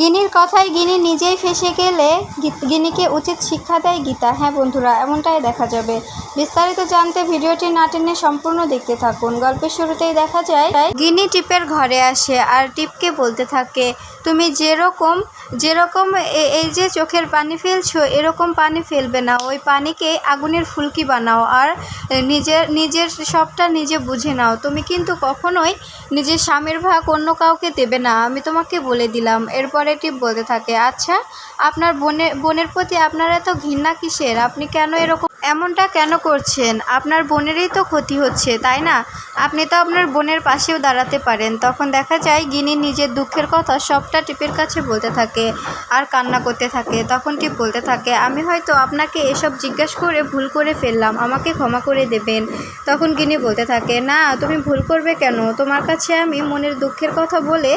গিনির কথায় গিনি নিজেই ফেসে গেলে গিনিকে উচিত শিক্ষা দেয় গীতা। হ্যাঁ বন্ধুরা, এমনটাই দেখা যাবে। বিস্তারিত জানতে ভিডিওটি না টেনে সম্পূর্ণ দেখতে থাকুন। গল্পের শুরুতেই দেখা যায়, গিনি টিপের ঘরে আসে আর টিপকে বলতে থাকে, তুমি যেরকম যেরকম এই যে চোখের পানি ফেলছো, এরকম পানি ফেলবে না। ওই পানিকে আগুনের ফুলকি বানাও আর নিজের নিজের সবটা নিজে বুঝে নাও। তুমি কিন্তু কখনোই নিজের স্বামীর ভাগ অন্য কাউকে দেবে না। আমি তোমাকে বলে দিলাম। এরপরে টিপ বলতে থাকে। আচ্ছা আপনার বোনের বোনের প্রতি আপনার এত ঘৃণা কিসের? আপনি কেন এরকম এমনটা কেন করছেন? আপনার বোনেরই তো ক্ষতি হচ্ছে, তাই না? আপনি তো আপনার বোনের পাশেও দাঁড়াতে পারেন। তখন দেখা যায় গিনি নিজের দুঃখের কথা সবটা টিপের কাছে বলতে থাকে আর কান্না করতে থাকে। তখন টিপ বলতে থাকে, আমি হয়তো আপনাকে এসব জিজ্ঞেস করে ভুল করে ফেললাম, আমাকে ক্ষমা করে দেবেন। তখন গিনি বলতে থাকে, না, তুমি ভুল করবে কেন? তোমার কাছে আমি মনের দুঃখের কথা বলে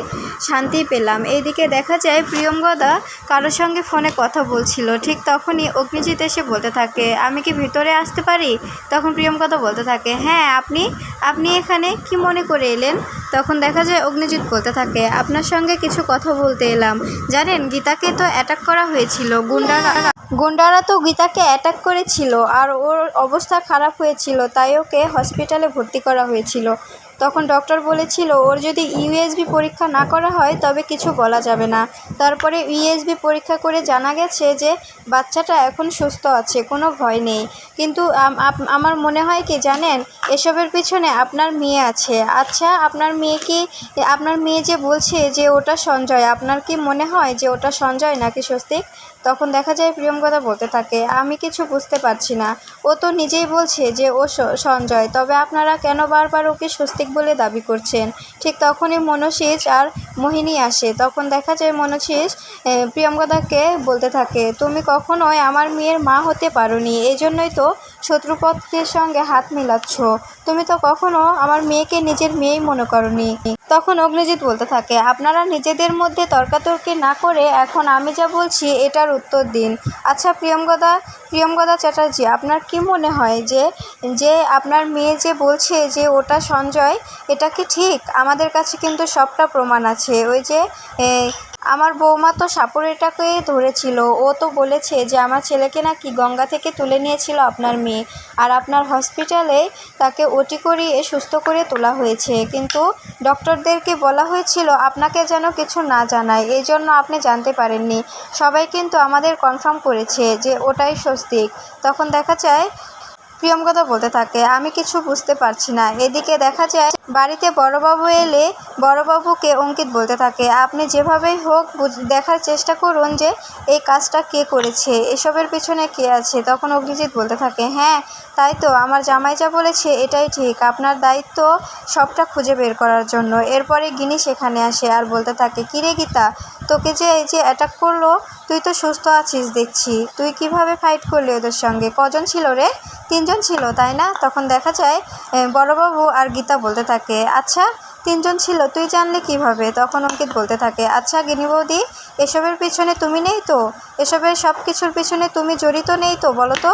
শান্তি পেলাম। এইদিকে দেখা যায় প্রিয়ঙ্গদা কারোর সঙ্গে ফোনে কথা বলছিল। ঠিক তখনই অগ্নিজিৎ এসে বলতে থাকে, আমি কি ভিতরে আসতে পারি? তখন প্রিয়ঙ্গদা বলতে থাকে হ্যাঁ আপনি আপনি এখানে কি মনে করে এলেন? তখন দেখা যায় অগ্নিজিৎ বলতে থাকে, আপনার সঙ্গে কিছু কথা বলতে এলাম। জানেন, গীতাকে তো অ্যাটাক করা হয়েছিল। গুন্ডারা গুন্ডারা তো গীতাকে অ্যাটাক করেছিল, আর ওর অবস্থা খারাপ হয়েছিল, তাই ওকে হসপিটালে ভর্তি করা হয়েছিল। তখন ডক্টর বলেছিল, ওর যদি ইউএসবি পরীক্ষা না করা হয়, তবে কিছু বলা যাবে না। তারপরে ইউএসবি পরীক্ষা করে জানা গেছে যে, বাচ্চাটা এখন সুস্থ আছে, কোনো ভয় নেই। কিন্তু আমার মনে হয় কি জানেন, এসবের পিছনে আপনার মেয়ে আছে। আচ্ছা আপনার মেয়ে কি, আপনার মেয়ে যে বলছে যে ওটা সঞ্জয়, আপনার কি মনে হয় যে ওটা সঞ্জয় নাকি স্বস্তিক? তখন দেখা যায় প্রিয়ঙ্কদা বলতে থাকে, আমি কিছু বুঝতে পারছি না। ও তো নিজেই বলছে যে ও সঞ্জয়, তবে আপনারা কেন বারবার ওকে স্বস্তিক বলে দাবি করছেন? ঠিক তখনই মনসিজ আর মোহিনী আসে। তখন দেখা যায় মনসিজ এ, প্রিয়ঙ্কদাকে বলতে থাকে তুমি কখনোই আমার মেয়ের মা হতে পারোনি এই জন্যই তো শত্রুপক্ষের সঙ্গে হাত মিলাচ্ছ। তুমি তো কখনো আমার মেয়েকে নিজের মেয়েই মনে করনি। তখন অগ্নিজিৎ বলতে থাকে আপনারা নিজেদের মধ্যে তর্কাতর্কি না করে এখন আমি যা বলছি এটার উত্তর দিন। আচ্ছা প্রিয়ঙ্গদা প্রিয়ঙ্গদা চ্যাটার্জি, আপনার কি মনে হয় যে যে আপনার মেয়ে যে বলছে যে ওটা সঞ্জয়, এটা কি ঠিক? আমাদের কাছে কিন্তু সবটা প্রমাণ আছে। ওই যে আমার বৌমা তো সাপুরেটাকে ধরেছিল। ও তো বলেছে যে, আমার ছেলেকে নাকি গঙ্গা থেকে তুলে নিয়েছিল আপনার মেয়ে। আর আপনার হসপিটালে তাকে ওটি করিয়ে সুস্থ করে তোলা হয়েছে। কিন্তু ডক্টরদেরকে বলা হয়েছিল, আপনাকে যেন কিছু না জানায়। এই জন্য আপনি জানতে পারেননি। সবাই কিন্তু আমাদের কনফার্ম করেছে যে, ওটাই স্বস্তিক। তখন দেখা যায়, প্রিয়ম কথা বলতে থাকে, আমি কিছু বুঝতে পারছি না। এদিকে দেখা যায়, বাড়িতে বড়বাবু এলে বড়বাবুকে অঙ্কিত বলতে থাকে, আপনি যেভাবেই হোক দেখার চেষ্টা করুন যে এই কাজটা কে করেছে, এসবের পিছনে কে আছে। তখন অগ্নিজিৎ বলতে থাকে হ্যাঁ তাই তো, আমার জামাই যা বলেছে এটাই ঠিক। আপনার দায়িত্ব সবটা খুঁজে বের করার জন্য। এরপরে গিনি সেখানে আসে আর বলতে থাকে কিরে গীতা তোকে যে এই যে অ্যাটাক করল, তুই তো সুস্থ আছিস দেখছি। তুই কীভাবে ফাইট করলি ওদের সঙ্গে? কজন ছিল রে? তিনজন ছিল, তাই না? তখন দেখা যায় বড়বাবু আর গীতা বলতে থাকে আচ্ছা তিনজন ছিল, তুই জানলে কীভাবে? তখন অঙ্কিত বলতে থাকে আচ্ছা গিনি বৌদি, এসবের পিছনে তুমি নেই তো? এসবের সব কিছুর পিছনে তুমি জড়িত নেই তো, বলো তো?